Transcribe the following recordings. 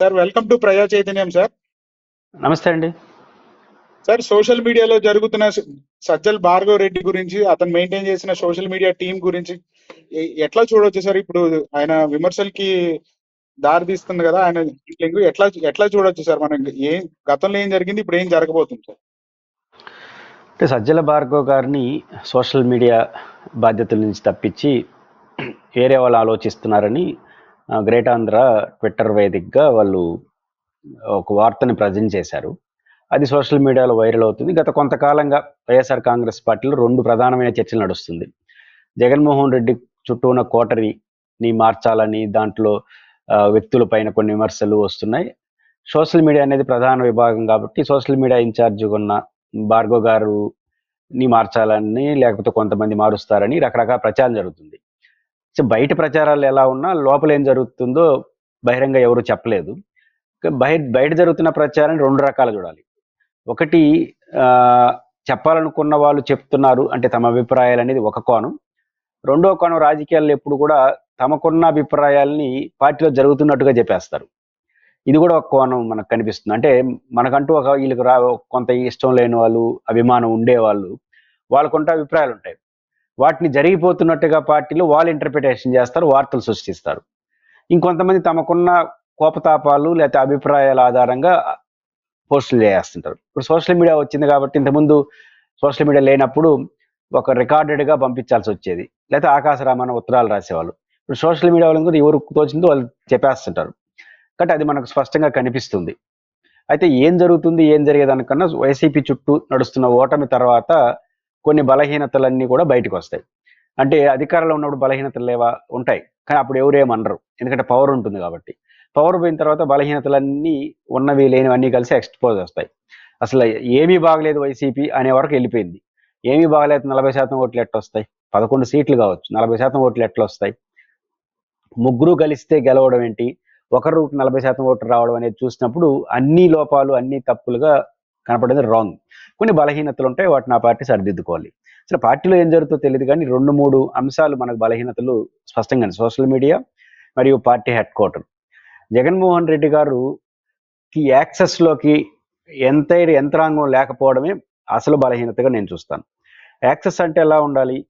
Sir welcome to ప్రజా చైతన్యం sir నమస్తే అండి. సార్ సోషల్ మీడియాలో జరుగుతున్న సజ్జల్ భార్గవ్ రెడ్డి గురించి అతను మెయింటైన్ చేసిన సోషల్ మీడియా టీం గురించి ఎట్లా చూడొచ్చు సార్ ఇప్పుడు ఆయన విమర్శలకి దారి తీస్తుంది కదా ఆయన ఎట్లా ఎట్లా చూడొచ్చు సార్ మనం ఏం గతంలో ఏం జరిగింది ఇప్పుడు ఏం జరగబోతుంది సార్ అంటే సజ్జల భార్గవ్ గారిని సోషల్ మీడియా బాధ్యతల నుంచి తప్పించి వేరే వాళ్ళు ఆలోచిస్తున్నారని గ్రేట్ ఆంధ్ర ట్విట్టర్ వేదికగా వాళ్ళు ఒక వార్తని ప్రజెంట్ చేశారు. అది సోషల్ మీడియాలో వైరల్ అవుతుంది. గత కొంతకాలంగా వైఎస్ఆర్ కాంగ్రెస్ పార్టీలో రెండు ప్రధానమైన చర్చలు నడుస్తుంది. జగన్మోహన్ రెడ్డి చుట్టూ ఉన్న కోటరీని మార్చాలని దాంట్లో వ్యక్తులపైన కొన్ని విమర్శలు వస్తున్నాయి. సోషల్ మీడియా అనేది ప్రధాన విభాగం కాబట్టి సోషల్ మీడియా ఇన్ఛార్జిగా ఉన్న భార్గవ్ గారు ని మార్చాలని లేకపోతే కొంతమంది మారుస్తారని రకరకాల ప్రచారం జరుగుతుంది. సో బయట ప్రచారాలు ఎలా ఉన్నా లోపల ఏం జరుగుతుందో బహిరంగ ఎవరు చెప్పలేదు. బయట బయట జరుగుతున్న ప్రచారాన్ని రెండు రకాలు చూడాలి. ఒకటి ఆ, చెప్పాలనుకున్న వాళ్ళు చెప్తున్నారు అంటే తమ అభిప్రాయాలు అనేది ఒక కోణం. రెండో కోణం రాజకీయాల్లో ఎప్పుడు కూడా తమకున్న అభిప్రాయాల్ని పార్టీలో జరుగుతున్నట్టుగా చెప్పేస్తారు. ఇది కూడా ఒక కోణం మనకు కనిపిస్తుంది. అంటే మనకంటూ ఒక వీళ్ళకి రా కొంత ఇష్టం లేని వాళ్ళు అభిమానం ఉండేవాళ్ళు వాళ్ళకుంటే అభిప్రాయాలు ఉంటాయి వాటిని జరిగిపోతున్నట్టుగా పార్టీలు వాళ్ళు ఇంటర్ప్రిటేషన్ చేస్తారు వార్తలు సృష్టిస్తారు. ఇంకొంతమంది తమకున్న కోపతాపాలు లేకపోతే అభిప్రాయాల ఆధారంగా పోస్టులు చేస్తుంటారు. ఇప్పుడు సోషల్ మీడియా వచ్చింది కాబట్టి ఇంతకుముందు సోషల్ మీడియా లేనప్పుడు ఒక రికార్డెడ్గా పంపించాల్సి వచ్చేది. లేకపోతే ఆకాశరామాన ఉత్తరాలు రాసేవాళ్ళు. ఇప్పుడు సోషల్ మీడియా వాళ్ళని కూడా ఎవరు తోచిందో వాళ్ళు చెప్పేస్తుంటారు. కాబట్టి అది మనకు స్పష్టంగా కనిపిస్తుంది. అయితే ఏం జరుగుతుంది ఏం జరిగేదానికన్నా వైసీపీ చుట్టూ నడుస్తున్న ఓటమి తర్వాత కొన్ని బలహీనతలన్నీ కూడా బయటకు వస్తాయి అంటే అధికారంలో ఉన్నప్పుడు బలహీనతలు లేవా? ఉంటాయి. కానీ అప్పుడు ఎవరు ఏమనరు ఎందుకంటే పవర్ ఉంటుంది కాబట్టి. పవర్ పోయిన తర్వాత బలహీనతలన్నీ ఉన్నవి లేనివన్నీ కలిసి ఎక్స్పోజ్ వస్తాయి. అసలు ఏమీ బాగలేదు వైసీపీ అనే వరకు వెళ్ళిపోయింది. ఏమీ బాగలేదు నలభై శాతం ఓట్లు ఎట్లా వస్తాయి? పదకొండు సీట్లు కావచ్చు. నలభై శాతం ఓట్లు ఎట్లా వస్తాయి? ముగ్గురు కలిస్తే గెలవడం ఏంటి? ఒకరు నలభై శాతం ఓట్లు రావడం అనేది చూసినప్పుడు అన్ని లోపాలు అన్ని తప్పులుగా కనపడేది రాంగ్ కొన్ని బలహీనతలు ఉంటాయి వాటిని ఆ పార్టీ సరిదిద్దుకోవాలి. అసలు పార్టీలో ఏం జరుగుతుందో తెలియదు కానీ రెండు మూడు అంశాలు మనకు బలహీనతలు స్పష్టంగా సోషల్ మీడియా మరియు party head quarter. Jaganmohan Reddy garu యాక్సెస్లోకి ఎంత యంత్రాంగం లేకపోవడమే అసలు బలహీనతగా నేను చూస్తాను. యాక్సెస్ అంటే ఎలా ఉండాలి?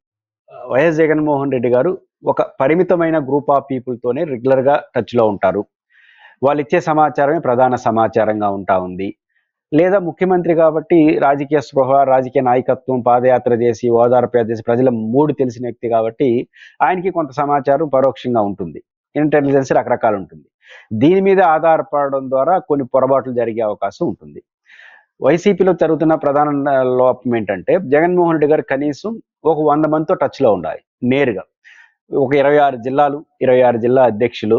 వైఎస్ జగన్మోహన్ రెడ్డి గారు ఒక పరిమితమైన గ్రూప్ ఆఫ్ పీపుల్తోనే రెగ్యులర్గా టచ్లో ఉంటారు. వాళ్ళు ఇచ్చే సమాచారమే ప్రధాన సమాచారంగా ఉంటా ఉంది. లేదా ముఖ్యమంత్రి కాబట్టి రాజకీయ స్పృహ రాజకీయ నాయకత్వం పాదయాత్ర చేసి ఓదార్పు చేసి ప్రజల మూడు తెలిసిన వ్యక్తి కాబట్టి ఆయనకి కొంత సమాచారం పరోక్షంగా ఉంటుంది. ఇంటెలిజెన్స్ రకరకాలు ఉంటుంది. దీని మీద ఆధారపడడం ద్వారా కొన్ని పొరపాట్లు జరిగే అవకాశం ఉంటుంది. వైసీపీలో జరుగుతున్న ప్రధాన లోపం ఏంటంటే జగన్మోహన్ రెడ్డి గారు కనీసం ఒక వంద మందితో టచ్లో ఉండాలి నేరుగా. ఒక ఇరవై ఆరు జిల్లాలు ఇరవై ఆరు జిల్లా అధ్యక్షులు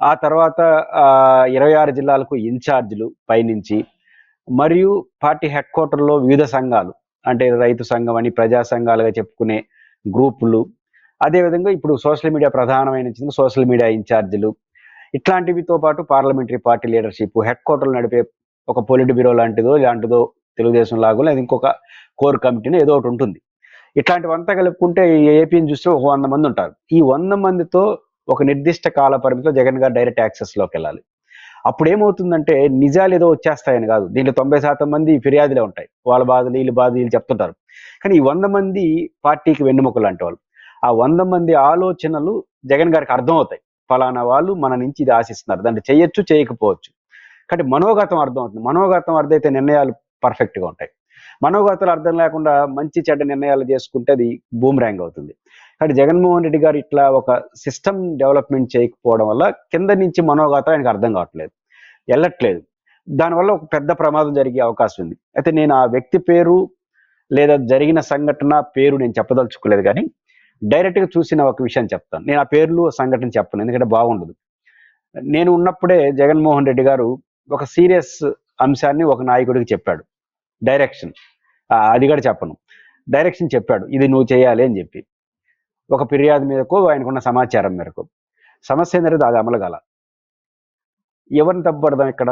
ఆ తర్వాత ఇరవై ఆరు జిల్లాలకు ఇన్ఛార్జీలు పైనుంచి మరియు పార్టీ హెడ్ క్వార్టర్లో వివిధ సంఘాలు అంటే రైతు సంఘం అని ప్రజా సంఘాలుగా చెప్పుకునే గ్రూపులు. అదేవిధంగా ఇప్పుడు సోషల్ మీడియా ప్రధానమైన సోషల్ మీడియా ఇన్ఛార్జీలు. ఇట్లాంటివితో పాటు పార్లమెంటరీ పార్టీ లీడర్షిప్ హెడ్ క్వార్టర్లు నడిపే ఒక పొలిట్ బ్యూరో లాంటిదో ఇలాంటిదో తెలుగుదేశం లాగో లేదా ఇంకొక కోర్ కమిటీని ఏదో ఒకటి ఉంటుంది. ఇట్లాంటివంతా కలుపుకుంటే ఈ ఏపీని చూస్తే ఒక వంద మంది ఉంటారు. ఈ వంద మందితో ఒక నిర్దిష్ట కాల పరిమితిలో జగన్ గారు డైరెక్ట్ యాక్సెస్లోకి వెళ్ళాలి అప్పుడు ఏమవుతుందంటే నిజాలు ఏదో వచ్చేస్తాయని కాదు. దీంట్లో తొంభై శాతం మంది ఫిర్యాదులే ఉంటాయి. వాళ్ళ బాధలు వీళ్ళ బాధలు వీళ్ళు చెప్తుంటారు. కానీ ఈ వంద మంది పార్టీకి వెన్నుముకలు అంటే వాళ్ళు ఆ వంద మంది ఆలోచనలు జగన్ గారికి అర్థం అవుతాయి ఫలానా వాళ్ళు మన నుంచి ఇది ఆశిస్తున్నారు. దాన్ని చేయొచ్చు చేయకపోవచ్చు. కానీ మనోగతం అర్థం అవుతుంది మనోగతం అర్థమైతే నిర్ణయాలు పర్ఫెక్ట్గా గా ఉంటాయి. మనోగతలు అర్థం లేకుండా మంచి చెడ్డ నిర్ణయాలు చేసుకుంటే అది బూమ్ర్యాంగ్ అవుతుంది. కానీ జగన్మోహన్ రెడ్డి గారు ఇట్లా ఒక సిస్టమ్ డెవలప్మెంట్ చేయకపోవడం వల్ల కింద నుంచి మనోగత ఆయనకు అర్థం కావట్లేదు. వెళ్ళట్లేదు. దానివల్ల ఒక పెద్ద ప్రమాదం జరిగే అవకాశం ఉంది. అయితే నేను ఆ వ్యక్తి పేరు లేదా జరిగిన సంఘటన పేరు నేను చెప్పదలుచుకోలేదు కానీ డైరెక్ట్గా చూసిన ఒక విషయం చెప్తాను. నేను ఆ పేర్లు సంఘటన చెప్పను. ఎందుకంటే బాగుండదు. నేను ఉన్నప్పుడే జగన్మోహన్ రెడ్డి గారు ఒక సీరియస్ అంశాన్ని ఒక నాయకుడికి చెప్పాడు. డైరెక్షన్. అది కూడా చెప్పను. డైరెక్షన్ చెప్పాడు ఇది నువ్వు చేయాలి అని చెప్పి. ఒక ఫిర్యాదు మీదకు ఆయనకున్న సమాచారం మేరకు. సమస్య ఏంటంటే అది అమలు కాల. ఎవరిని తప్పుపడదాం ఇక్కడ?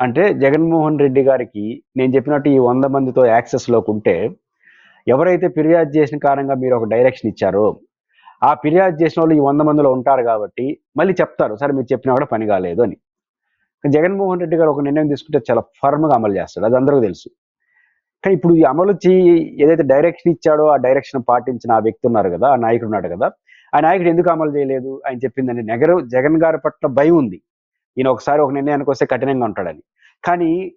అంటే జగన్మోహన్ రెడ్డి గారికి నేను చెప్పినట్టు ఈ వంద మందితో యాక్సెస్లోకి ఉంటే ఎవరైతే ఫిర్యాదు చేసిన కారణంగా మీరు ఒక డైరెక్షన్ ఇచ్చారో ఆ ఫిర్యాదు చేసిన వాళ్ళు ఈ వంద మందిలో ఉంటారు కాబట్టి మళ్ళీ చెప్తారు సరే మీరు చెప్పినా కూడా పని కాలేదు అని. జగన్మోహన్ రెడ్డి గారు ఒక నిర్ణయం తీసుకుంటే చాలా ఫర్మ్గా అమలు చేస్తాడు అది అందరికీ తెలుసు. కానీ ఇప్పుడు ఈ అమలు చేయి ఏదైతే డైరెక్షన్ ఇచ్చాడో ఆ డైరెక్షన్ పాటించిన ఆ వ్యక్తి ఉన్నారు కదా ఆ నాయకుడు ఉన్నాడు కదా ఆ నాయకుడు ఎందుకు అమలు చేయలేదు? ఆయన చెప్పిందని నెగరు జగన్ గారి పట్ల భయం ఉంది. ఈయన ఒకసారి ఒక నిర్ణయానికి వస్తే కఠినంగా ఉంటాడని. కానీ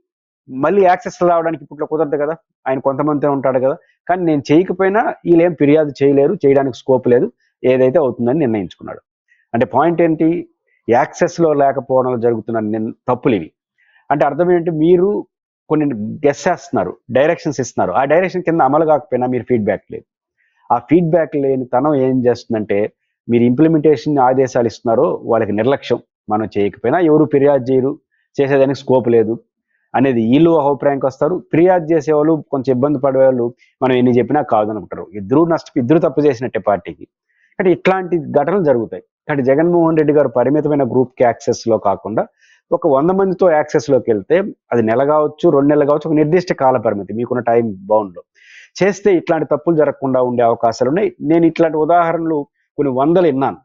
మళ్ళీ యాక్సెస్ రావడానికి ఇప్పుడు కుదరదు కదా. ఆయన కొంతమంది ఉంటాడు కదా. కానీ నేను చేయకపోయినా వీళ్ళేం ఫిర్యాదు చేయలేరు చేయడానికి స్కోప్ లేదు. ఏదైతే అవుతుందని నిర్ణయించుకున్నాడు. అంటే పాయింట్ ఏంటి? యాక్సెస్లో లేకపోవడం జరుగుతున్న తప్పులు ఇవి. అంటే అర్థం ఏంటి? మీరు కొన్ని గెస్ చేస్తున్నారు డైరెక్షన్స్ ఇస్తున్నారు. ఆ డైరెక్షన్ కింద అమలు కాకపోయినా మీరు ఫీడ్బ్యాక్ లేదు. ఆ ఫీడ్బ్యాక్ లేని తనం ఏం చేస్తుందంటే మీరు ఇంప్లిమెంటేషన్ ఆదేశాలు ఇస్తున్నారో వాళ్ళకి నిర్లక్ష్యం. మనం చేయకపోయినా ఎవరు ఫిర్యాదు చేయరు చేసేదానికి స్కోప్ లేదు అనేది వీళ్ళు అభిప్రాయంకి వస్తారు. ఫిర్యాదు చేసేవాళ్ళు కొంచెం ఇబ్బంది పడే వాళ్ళు మనం ఎన్ని చెప్పినా కాదనుకుంటారు ఇద్దరు నష్ట ఇద్దరు తప్పు చేసినట్టే పార్టీకి. అంటే ఇట్లాంటి ఘటనలు జరుగుతాయి. అంటే జగన్మోహన్ రెడ్డి గారు పరిమితమైన గ్రూప్కి యాక్సెస్లో కాకుండా ఒక వంద మందితో యాక్సెస్లోకి వెళ్తే అది నెల కావచ్చు రెండు నెలలు కావచ్చు ఒక నిర్దిష్ట కాల పరిమితి మీకున్న టైం బౌండ్లో. చేస్తే ఇట్లాంటి తప్పులు జరగకుండా ఉండే అవకాశాలు ఉన్నాయి. నేను ఇట్లాంటి ఉదాహరణలు కొన్ని వందలు విన్నాను.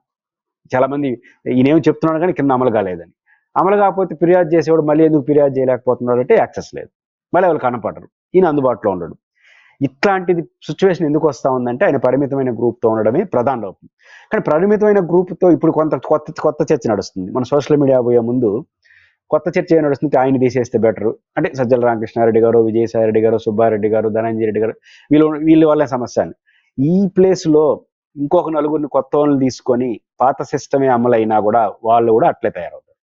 చాలా మంది ఈయనేం చెప్తున్నాడు కానీ కింద అమలు కాలేదని. అమలు కాకపోతే ఫిర్యాదు చేసేవాడు మళ్ళీ ఎందుకు ఫిర్యాదు చేయలేకపోతున్నాడు అంటే యాక్సెస్ లేదు. మళ్ళీ వాళ్ళు కనపడరు. ఈయన అందుబాటులో ఉండడు. ఇట్లాంటిది సిచ్యువేషన్ ఎందుకు వస్తా ఉందంటే ఆయన పరిమితమైన గ్రూప్తో తో ఉండడమే ప్రధాన లోపం. కానీ పరిమితమైన గ్రూప్తో ఇప్పుడు కొంత కొత్త కొత్త చర్చ నడుస్తుంది. మన సోషల్ మీడియా పోయే ముందు కొత్త చర్చ ఏం నడుస్తుంది ఆయన తీసేస్తే బెటర్. అంటే సజ్జల రామకృష్ణారెడ్డి గారు విజయసాయి రెడ్డి గారు సుబ్బారెడ్డి గారు ధనంజయ రెడ్డి గారు వీళ్ళు వీళ్ళ వల్లే సమస్య అని ఈ ప్లేస్లో ఇంకొక నలుగురిని కొత్త వాళ్ళని తీసుకొని పాత సిస్టమే అమలైనా కూడా వాళ్ళు కూడా అట్లే తయారవుతారు.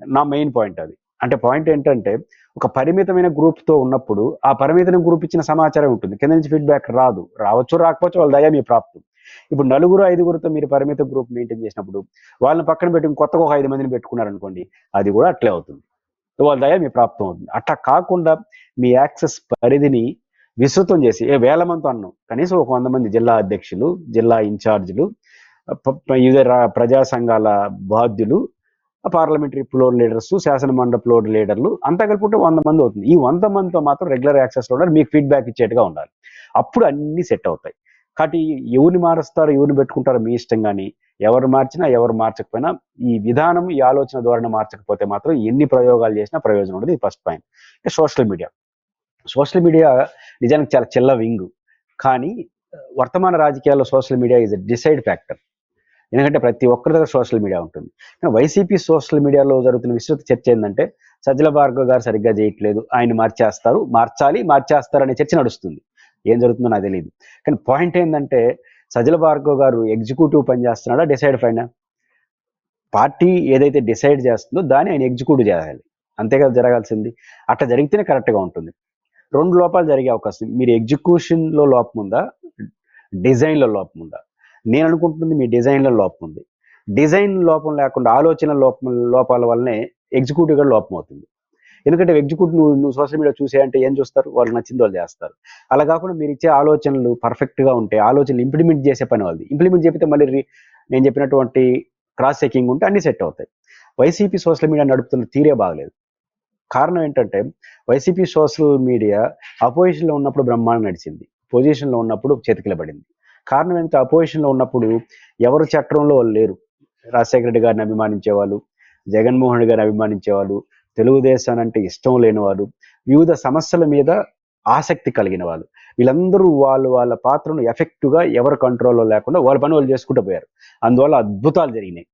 నా మెయిన్ పాయింట్ అది. అంటే పాయింట్ ఏంటంటే ఒక పరిమితమైన గ్రూప్తో తో ఉన్నప్పుడు ఆ పరిమితమైన గ్రూప్ ఇచ్చిన సమాచారం ఉంటుంది. కింద నుంచి ఫీడ్బ్యాక్ రాదు. రావచ్చు రాకపోవచ్చు వాళ్ళ దయ మీ ప్రాప్తం. ఇప్పుడు నలుగురు ఐదుగురితో మీరు పరిమిత గ్రూప్ మెయింటైన్ చేసినప్పుడు వాళ్ళని పక్కన పెట్టి కొత్తగా ఒక ఐదు మందిని పెట్టుకున్నారనుకోండి అది కూడా అట్లే అవుతుంది. వాళ్ళ దయ మీ ప్రాప్తం అవుతుంది. అట్లా కాకుండా మీ యాక్సెస్ పరిధిని విస్తృతం చేసి ఏ వేల మంది అన్నాం కనీసం ఒక వంద మంది జిల్లా అధ్యక్షులు జిల్లా ఇన్ఛార్జీలు ప- ప్రజా సంఘాల బాధ్యులు పార్లమెంటరీ ఫ్లోర్ లీడర్స్ శాసన మండలి ఫ్లోర్ లీడర్లు అంతా కలుపుకుంటే వంద మంది అవుతుంది. ఈ వంద మందితో మాత్రం రెగ్యులర్ యాక్సెస్లో ఉండాలి మీకు ఫీడ్బ్యాక్ ఇచ్చేట్టుగా ఉండాలి. అప్పుడు అన్ని సెట్ అవుతాయి. కాబట్టి ఎవరిని మారుస్తారు ఎవరిని పెట్టుకుంటారో మీ ఇష్టం కానీ ఎవరు మార్చినా ఎవరు మార్చకపోయినా ఈ విధానం ఈ ఆలోచన ధోరణి మార్చకపోతే మాత్రం ఎన్ని ప్రయోగాలు చేసినా ప్రయోజనం ఉండదు. ఇది first point. Social media. Social media నిజానికి చాలా చిల్ల వింగ్. కానీ వర్తమాన రాజకీయాల్లో social media is decide factor ఎందుకంటే ప్రతి ఒక్కరి దగ్గర సోషల్ మీడియా ఉంటుంది. కానీ వైసీపీ సోషల్ మీడియాలో జరుగుతున్న విస్తృత చర్చ ఏంటంటే సజ్జల భార్గవ్ గారు సరిగ్గా చేయట్లేదు. ఆయన మార్చేస్తారు. మార్చాలి మార్చేస్తారు అనే చర్చ నడుస్తుంది. ఏం జరుగుతుందో నాకు తెలియదు కానీ పాయింట్ ఏంటంటే సజల భార్గవ్ గారు ఎగ్జిక్యూటివ్ పని చేస్తున్నాడా డిసైడ్ పైన పార్టీ ఏదైతే డిసైడ్ చేస్తుందో దాన్ని ఆయన ఎగ్జిక్యూట్ చేయాలి. అంతే కదా జరగాల్సింది. అట్లా జరిగితేనే కరెక్ట్గా ఉంటుంది. రెండు లోపాలు జరిగే అవకాశం. మీరు ఎగ్జిక్యూషన్లో లోపం ఉందా? డిజైన్లో లోపం ఉందా? నేను అనుకుంటుంది మీ డిజైన్లో లోపం ఉంది. డిజైన్ లోపం లేకుండా ఆలోచన లోపం లోపాల వల్లనే ఎగ్జిక్యూటివ్గా లోపం అవుతుంది. ఎందుకంటే ఎగ్జిక్యూట్ నువ్వు నువ్వు సోషల్ మీడియా చూసేయంటే ఏం చూస్తారు? వాళ్ళు నచ్చింది వాళ్ళు చేస్తారు. అలా కాకుండా మీరు ఇచ్చే ఆలోచనలు పర్ఫెక్ట్గా ఉంటే ఆలోచనలు ఇంప్లిమెంట్ చేసే పని వాళ్ళది. ఇంప్లిమెంట్ చేపితే మళ్ళీ నేను చెప్పినటువంటి క్రాస్ చెకింగ్ ఉంటే అన్ని సెట్ అవుతాయి. వైసీపీ సోషల్ మీడియా నడుపుతున్న తీరే బాగలేదు. కారణం ఏంటంటే వైసీపీ సోషల్ మీడియా అపోజిషన్లో ఉన్నప్పుడు బ్రహ్మాండం నడిచింది. పొజిషన్లో ఉన్నప్పుడు చేతికిలబడింది. కారణం ఏంటంటే అపోజిషన్లో ఉన్నప్పుడు ఎవరు చట్టంలో వాళ్ళు లేరు. రాజశేఖర రెడ్డి గారిని అభిమానించేవాళ్ళు జగన్మోహన్ రెడ్డి గారిని అభిమానించేవాళ్ళు తెలుగుదేశాన్ని అంటే ఇష్టం లేని వాళ్ళు వివిధ సమస్యల మీద ఆసక్తి కలిగిన వాళ్ళు వీళ్ళందరూ వాళ్ళు వాళ్ళ పాత్రను ఎఫెక్టివ్గా ఎవరు కంట్రోల్లో లేకుండా వాళ్ళ పని వాళ్ళు చేసుకుంటూ పోయారు. అందువల్ల అద్భుతాలు జరిగినాయి.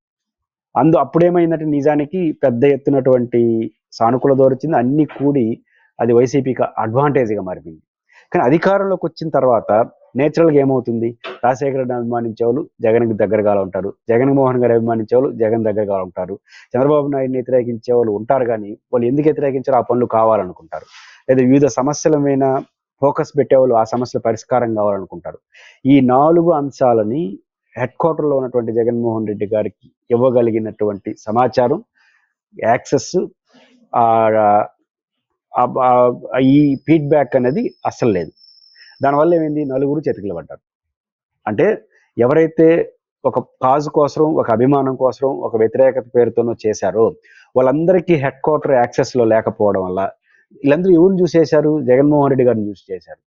అందు అప్పుడేమైందంటే నిజానికి పెద్ద ఎత్తునటువంటి సానుకూల దొరికింది అన్ని కూడి అది వైసీపీకి అడ్వాంటేజ్గా మారిపోయింది. కానీ అధికారంలోకి వచ్చిన తర్వాత నేచురల్గా ఏమవుతుంది? రాజశేఖర రెడ్డిని అభిమానించే వాళ్ళు జగన్కి దగ్గరగా ఉంటారు. జగన్మోహన్ గారు అభిమానించే వాళ్ళు జగన్ దగ్గరగా ఉంటారు. చంద్రబాబు నాయుడిని వ్యతిరేకించే వాళ్ళు ఉంటారు కానీ వాళ్ళు ఎందుకు వ్యతిరేకించారో ఆ పనులు కావాలనుకుంటారు. లేదా వివిధ సమస్యల మీద ఫోకస్ పెట్టేవాళ్ళు ఆ సమస్యల పరిష్కారం కావాలనుకుంటారు. ఈ నాలుగు అంశాలని హెడ్ క్వార్టర్లో ఉన్నటువంటి జగన్మోహన్ రెడ్డి గారికి ఇవ్వగలిగినటువంటి సమాచారం యాక్సెస్ ఈ ఫీడ్బ్యాక్ అనేది అస్సలు లేదు. దానివల్ల ఏమైంది? నలుగురు చేతికిల పడ్డారు. అంటే ఎవరైతే ఒక కాజ్ కోసం ఒక అభిమానం కోసం ఒక వ్యతిరేకత పేరుతోనో చేశారో వాళ్ళందరికీ హెడ్ క్వార్టర్ యాక్సెస్లో లేకపోవడం వల్ల వీళ్ళందరూ ఎవరిని చూసేశారు జగన్మోహన్ రెడ్డి గారిని చూసి చేశారు.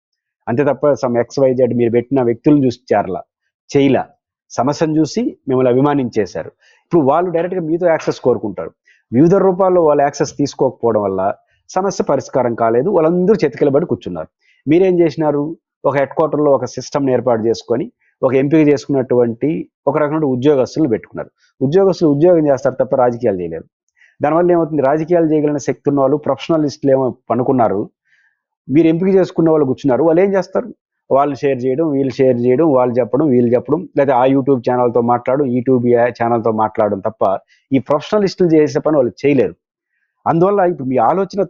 అంతే తప్ప సమ్ ఎక్స్ వైజెడ్ మీరు పెట్టిన వ్యక్తులను చూసి చేరలా చేయలా. సమస్యను చూసి మిమ్మల్ని అభిమానించేశారు. ఇప్పుడు వాళ్ళు డైరెక్ట్గా మీతో యాక్సెస్ కోరుకుంటారు. వివిధ రూపాల్లో వాళ్ళు యాక్సెస్ తీసుకోకపోవడం వల్ల సమస్య పరిష్కారం కాలేదు. వాళ్ళందరూ చెతికిలబడి కూర్చున్నారు. మీరేం చేసినారు? ఒక హెడ్ క్వార్టర్లో ఒక సిస్టమ్ ఏర్పాటు చేసుకొని ఒక ఎంపిక చేసుకున్నటువంటి ఒక రకమైన ఉద్యోగస్తులను పెట్టుకున్నారు. ఉద్యోగస్తులు ఉద్యోగం చేస్తారు తప్ప రాజకీయాలు చేయలేరు. దానివల్ల ఏమవుతుంది? రాజకీయాలు చేయగలిగిన శక్తి ఉన్న వాళ్ళు ప్రొఫెషనలిస్టులు ఏమో పనుకున్నారు. మీరు ఎంపిక చేసుకున్న వాళ్ళు కూర్చున్నారు. వాళ్ళు ఏం చేస్తారు? వాళ్ళు షేర్ చేయడం వీళ్ళు షేర్ చేయడం వాళ్ళు చెప్పడం వీళ్ళు చెప్పడం లేదా ఆ యూట్యూబ్ ఛానల్తో మాట్లాడడం యూట్యూబ్ ఛానల్తో మాట్లాడడం తప్ప ఈ ప్రొఫెషనలిస్టులు చేసే పని వాళ్ళు చేయలేరు. అందువల్ల ఇప్పుడు మీ ఆలోచన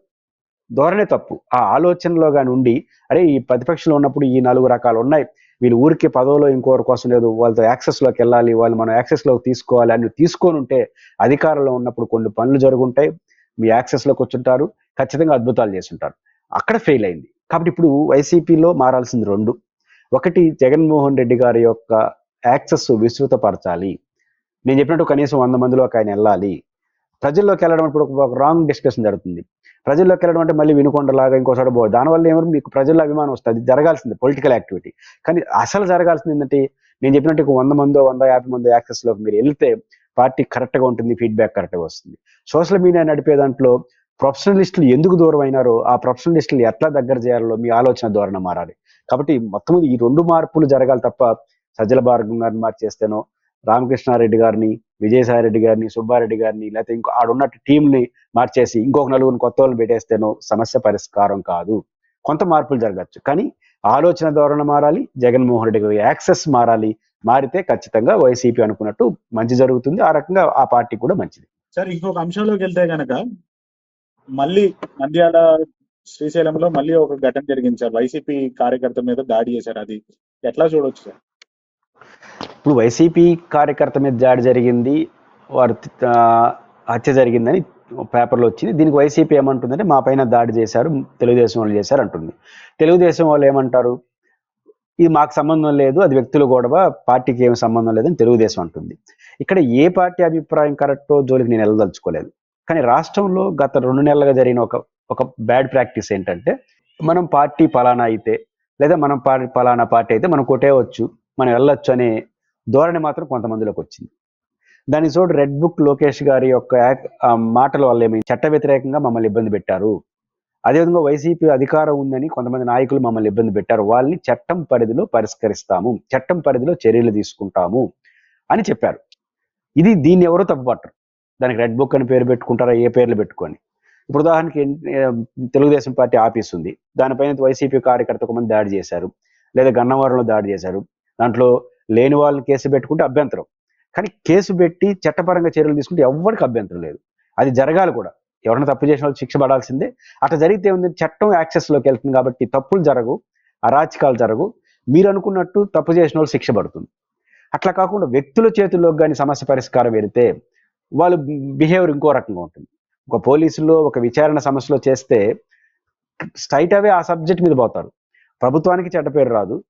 ధోరణి తప్పు. ఆ ఆలోచనలో కానీ ఉండి అరే ఈ ప్రతిపక్షంలో ఉన్నప్పుడు ఈ నాలుగు రకాలు ఉన్నాయి. వీళ్ళు ఊరికి పదవిలో ఇంకోరి కోసం లేదు. వాళ్ళతో యాక్సెస్లోకి వెళ్ళాలి. వాళ్ళు మనం యాక్సెస్లోకి తీసుకోవాలి అని తీసుకొని ఉంటే అధికారంలో ఉన్నప్పుడు కొన్ని పనులు జరుగుంటాయి. మీ యాక్సెస్లోకి వచ్చుంటారు. ఖచ్చితంగా అద్భుతాలు చేస్తుంటారు. అక్కడ ఫెయిల్ అయింది. కాబట్టి ఇప్పుడు వైసీపీలో మారాల్సింది రెండు. ఒకటి జగన్మోహన్ రెడ్డి గారి యొక్క యాక్సెస్ విస్తృతపరచాలి. నేను చెప్పినట్టు కనీసం వంద మందిలో ఒక ఆయన వెళ్ళాలి. ప్రజల్లోకి వెళ్ళడం ఇప్పుడు ఒక రాంగ్ డిస్కషన్ జరుగుతుంది. ప్రజల్లోకి వెళ్ళడం అంటే మళ్ళీ వినుకొండలాగా ఇంకోసారి పోదు దానివల్ల ఏమో మీకు ప్రజల్లో అభిమానం వస్తుంది. జరగాల్సింది పొలిటికల్ యాక్టివిటీ కానీ అసలు జరగాల్సింది ఏంటంటే నేను చెప్పినట్టు వంద మందో వంద యాభై మందో యాక్సెస్లోకి మీరు వెళ్తే పార్టీ కరెక్ట్గా ఉంటుంది ఫీడ్బ్యాక్ కరెక్ట్గా వస్తుంది. సోషల్ మీడియా నడిపే దాంట్లో ప్రొఫెషనలిస్టులు ఎందుకు దూరం అయినారో ఆ ప్రొఫెషనలిస్టులు ఎట్లా దగ్గర చేయాలో మీ ఆలోచన ధోరణ మారాలి. కాబట్టి మొత్తం ఈ రెండు మార్పులు జరగాలి తప్ప సజ్జల భార్గం గారిని మార్చేస్తేనో రామకృష్ణారెడ్డి గారిని విజయసాయి రెడ్డి గారిని సుబ్బారెడ్డి గారిని లేకపోతే ఇంకో ఆడున్న టీంని మార్చేసి ఇంకొక నలుగురిని కొత్త వాళ్ళని పెట్టేస్తేనో సమస్య పరిష్కారం కాదు. కొంత మార్పులు జరగచ్చు. కానీ ఆలోచన ధోరణ మారాలి జగన్మోహన్ రెడ్డి గారి యాక్సెస్ మారాలి మారితే ఖచ్చితంగా వైసీపీ అనుకున్నట్టు మంచి జరుగుతుంది. ఆ రకంగా ఆ పార్టీ కూడా మంచిది. సార్ ఇంకొక అంశంలోకి వెళ్తే గనక మళ్ళీ నంద్యాల శ్రీశైలంలో మళ్ళీ ఒక ఘటన జరిగింది సార్. వైసీపీ కార్యకర్త మీద దాడి చేశారు. అది ఎట్లా చూడొచ్చు సార్? ఇప్పుడు వైసీపీ కార్యకర్త మీద దాడి జరిగింది వారు హత్య జరిగిందని పేపర్లో వచ్చింది. దీనికి వైసీపీ ఏమంటుందంటే మా పైన దాడి చేశారు తెలుగుదేశం వాళ్ళు చేశారు అంటుంది. తెలుగుదేశం వాళ్ళు ఏమంటారు? ఇది మాకు సంబంధం లేదు అది వ్యక్తులు గొడవ పార్టీకి ఏమి సంబంధం లేదని తెలుగుదేశం అంటుంది. ఇక్కడ ఏ పార్టీ అభిప్రాయం కరెక్టో జోలికి నేను వెళ్ళదలుచుకోలేదు కానీ రాష్ట్రంలో గత రెండు నెలలుగా జరిగిన ఒక ఒక బ్యాడ్ ప్రాక్టీస్ ఏంటంటే మనం పార్టీ పలానా అయితే లేదా మనం పార్టీ పలానా పార్టీ అయితే మనం కొట్టేయవచ్చు మనం వెళ్ళొచ్చు అనే ధోరణి మాత్రం కొంతమందిలోకి వచ్చింది. దాని చోటు రెడ్ బుక్ లోకేష్ గారి యొక్క మాటల వల్ల ఏమి చట్ట వ్యతిరేకంగా మమ్మల్ని ఇబ్బంది పెట్టారు. అదేవిధంగా వైసీపీ అధికారం ఉందని కొంతమంది నాయకులు మమ్మల్ని ఇబ్బంది పెట్టారు. వాళ్ళని చట్టం పరిధిలో పరిష్కరిస్తాము. చట్టం పరిధిలో చర్యలు తీసుకుంటాము అని చెప్పారు. ఇది దీన్ని ఎవరో తప్పుపట్టరు. దానికి రెడ్ బుక్ అని పేరు పెట్టుకుంటారా? ఏ పేర్లు పెట్టుకొని. ఇప్పుడు ఉదాహరణకి తెలుగుదేశం పార్టీ ఆఫీస్ ఉంది. దానిపైన వైసీపీ కార్యకర్త ఒక మంది దాడి చేశారు. లేదా గన్నవరంలో దాడి చేశారు. దాంట్లో లేని వాళ్ళు కేసు పెట్టుకుంటే అభ్యంతరం. కానీ కేసు పెట్టి చట్టపరంగా చర్యలు తీసుకుంటే ఎవరికి అభ్యంతరం లేదు. అది జరగాలి కూడా. ఎవరైనా తప్పు చేసిన వాళ్ళు శిక్ష పడాల్సిందే. అట్లా జరిగితే ఉంది చట్టం యాక్సెస్లోకి వెళ్తుంది కాబట్టి తప్పులు జరగవు అరాచకాలు జరగవు. మీరు అనుకున్నట్టు తప్పు చేసిన వాళ్ళు శిక్ష పడుతుంది. అట్లా కాకుండా వ్యక్తుల చేతుల్లోకి కానీ సమస్య పరిష్కారం వెళితే వాళ్ళు బిహేవియర్ ఇంకో రకంగా ఉంటుంది. ఒక పోలీసులో ఒక విచారణ సమస్యలో చేస్తే స్ట్రైట్ అవే ఆ సబ్జెక్ట్ మీద పోతారు. ప్రభుత్వానికి చెడ్డ పేరు రాదు.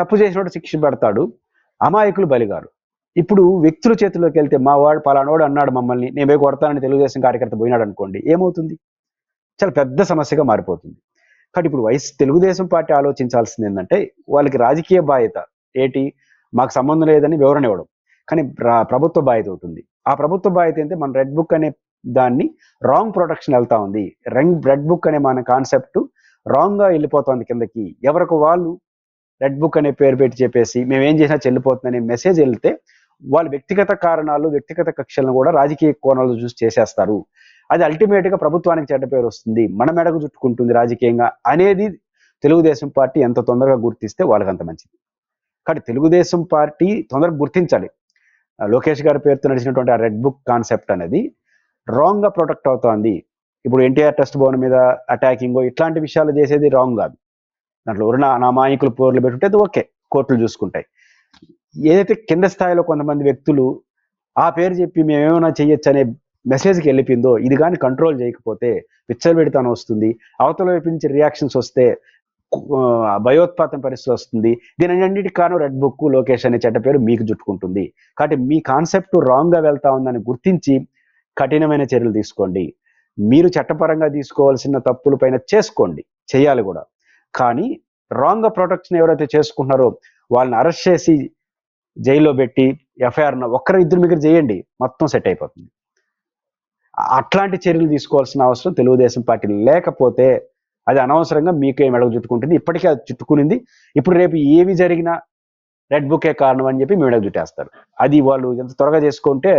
తప్పు చేసినోడు శిక్ష పెడతాడు అమాయకులు బలిగారు. ఇప్పుడు వ్యక్తుల చేతిలోకి వెళ్తే మా వాడు పలానోడు అన్నాడు మమ్మల్ని నేమే కొడతానని తెలుగుదేశం కార్యకర్త పోయినాడు అనుకోండి ఏమవుతుంది? చాలా పెద్ద సమస్యగా మారిపోతుంది. కాబట్టి ఇప్పుడు వైఎస్ తెలుగుదేశం పార్టీ ఆలోచించాల్సింది ఏంటంటే వాళ్ళకి రాజకీయ బాధ్యత ఏటి? మాకు సంబంధం లేదని వివరణ ఇవ్వడం. కానీ ప్రభుత్వ బాధ్యత అవుతుంది ఆ ప్రభుత్వ బాధ్యత ఏంటంటే మన రెడ్ బుక్ అనే దాన్ని రాంగ్ ప్రొటెక్షన్ వెళ్తా ఉంది. రంగ్ రెడ్ బుక్ అనే మన కాన్సెప్ట్ రాంగ్గా వెళ్ళిపోతుంది కిందకి. ఎవరికి వాళ్ళు రెడ్ బుక్ అనే పేరు పెట్టి చెప్పేసి మేము ఏం చేసినా చెల్లిపోతుందనే మెసేజ్ వెళ్తే వాళ్ళు వ్యక్తిగత కారణాలు వ్యక్తిగత కక్షలను కూడా రాజకీయ కోణాలు చూసి చేసేస్తారు. అది అల్టిమేట్గా ప్రభుత్వానికి చెడ్డ పేరు వస్తుంది. మన మెడకు చుట్టుకుంటుంది రాజకీయంగా అనేది తెలుగుదేశం పార్టీ ఎంత తొందరగా గుర్తిస్తే వాళ్ళకి అంత మంచిది. కాబట్టి తెలుగుదేశం పార్టీ తొందరగా గుర్తించాలి. లోకేష్ గారి పేరుతో నడిచినటువంటి ఆ రెడ్ బుక్ కాన్సెప్ట్ అనేది రాంగ్గా ప్రొటెక్ట్ అవుతోంది. ఇప్పుడు ఎన్టీఆర్ ట్రస్ట్ భవన్ మీద అటాకింగ్ ఇట్లాంటి విషయాలు చేసేది రాంగ్ కాదు. దాంట్లో ఎవరైనా అనామాయకులు పోర్లు పెట్టుంటే అది ఓకే కోర్టులు చూసుకుంటాయి. ఏదైతే కింద స్థాయిలో కొంతమంది వ్యక్తులు ఆ పేరు చెప్పి మేమేమైనా చేయొచ్చు అనే మెసేజ్కి వెళ్ళిపోయిందో ఇది కానీ కంట్రోల్ చేయకపోతే విచ్చలబెడితనం వస్తుంది అవతల వైపు నుంచి రియాక్షన్స్ వస్తే భయోత్పాతం పరిస్థితి వస్తుంది. దీని అన్నిటికీ కారణం రెడ్ బుక్ లోకేష్ అనే చెడ్డ పేరు మీకు జుట్టుకుంటుంది కాబట్టి మీ కాన్సెప్ట్ రాంగ్గా వెళ్తా ఉందని గుర్తించి కఠినమైన చర్యలు తీసుకోండి. మీరు చట్టపరంగా తీసుకోవాల్సిన తప్పుల పైన చేసుకోండి చేయాలి కూడా. కానీ రాంగ్ ప్రొటెక్షన్ ఎవరైతే చేసుకుంటున్నారో వాళ్ళని అరెస్ట్ చేసి జైల్లో పెట్టి ఎఫ్ఐఆర్ను ఒక్కరు ఇద్దరు మిగిలి చేయండి మొత్తం సెట్ అయిపోతుంది. అట్లాంటి చర్యలు తీసుకోవాల్సిన అవసరం తెలుగుదేశం పార్టీ లేకపోతే అది అనవసరంగా మీకే మెడకు చుట్టుకుంటుంది. ఇప్పటికే అది చుట్టుకునింది. ఇప్పుడు రేపు ఏమి జరిగినా రెడ్ బుకే కారణం అని చెప్పి మీ మెడకు చుట్టేస్తారు. అది వాళ్ళు ఎంత త్వరగా చేసుకుంటే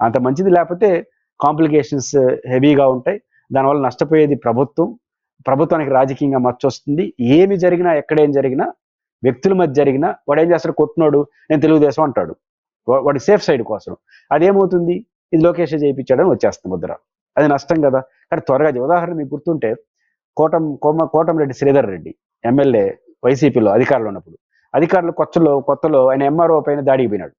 అంత మంచిది. లేకపోతే కాంప్లికేషన్స్ హెవీగా ఉంటాయి. దానివల్ల నష్టపోయేది ప్రభుత్వం. ప్రభుత్వానికి రాజకీయంగా మచ్చొస్తుంది. ఏమి జరిగినా ఎక్కడేం జరిగినా వ్యక్తుల మధ్య జరిగినా వాడు ఏం చేస్తాడు? కొట్టినోడు నేను తెలుగుదేశం అంటాడు. వా- వాడి సేఫ్ సైడ్ కోసం. అదేమవుతుంది? ఇది లోకేష్ చేయించాడని వచ్చేస్తుంది ముద్ర. అది నష్టం కదా. కానీ త్వరగా ఉదాహరణ మీకు గుర్తుంటే కోటం కోమ కోటంరెడ్డి శ్రీధర్ రెడ్డి ఎమ్మెల్యే వైసీపీలో అధికారంలో ఉన్నప్పుడు. అధికారులు కొత్తలో కొత్తలో ఆయన ఎంఆర్ఓ పైన దాడికి పోయినాడు.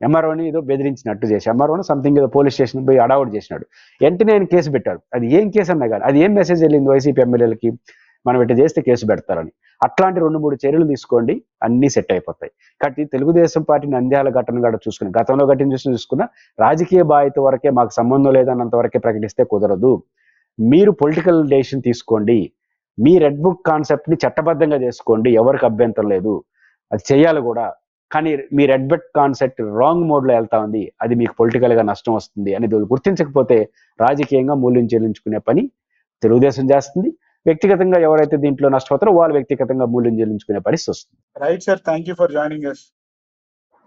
ఎంఆర్ఓని ఏదో బెదిరించినట్టు చేసి ఎంఆర్ఓని సంథింగ్ ఏదో పోలీస్ స్టేషన్ పోయి అడౌట్ చేసినాడు. వెంటనే ఆయన కేసు పెట్టారు అది ఏం కేసు అన్నా కానీ అది ఏం మెసేజ్ వెళ్ళింది వైసీపీ ఎమ్మెల్యేలకి మనం ఇట్లా చేస్తే కేసు పెడతారని. అట్లాంటి రెండు మూడు చర్యలు తీసుకోండి అన్నీ సెట్ అయిపోతాయి. కాబట్టి తెలుగుదేశం పార్టీ నంద్యాల ఘటన కూడా చూసుకుని గతంలో ఘటన చూసి చూసుకున్న రాజకీయ బాధ్యత వరకే మాకు సంబంధం లేదన్నంత వరకే ప్రకటిస్తే కుదరదు. మీరు పొలిటికల్ డెసిషన్ తీసుకోండి. మీ రెడ్ బుక్ కాన్సెప్ట్ని చట్టబద్ధంగా చేసుకోండి. ఎవరికి అభ్యంతరం లేదు. అది చేయాలి కూడా. కానీ మీ రెడ్ బెట్ కాన్సెప్ట్ రాంగ్ మోడ్లో వెళ్తా ఉంది. అది మీకు పొలిటికల్గా నష్టం వస్తుంది అనేది వాళ్ళు గుర్తించకపోతే రాజకీయంగా మూల్యం చెల్లించుకునే పని తెలుగుదేశం చేస్తుంది. వ్యక్తిగతంగా ఎవరైతే దీంట్లో నష్టపోతారో వాళ్ళు వ్యక్తిగతంగా మూల్యం చెల్లించుకునే పరిస్థితి వస్తుంది. Right sir thank you for joining us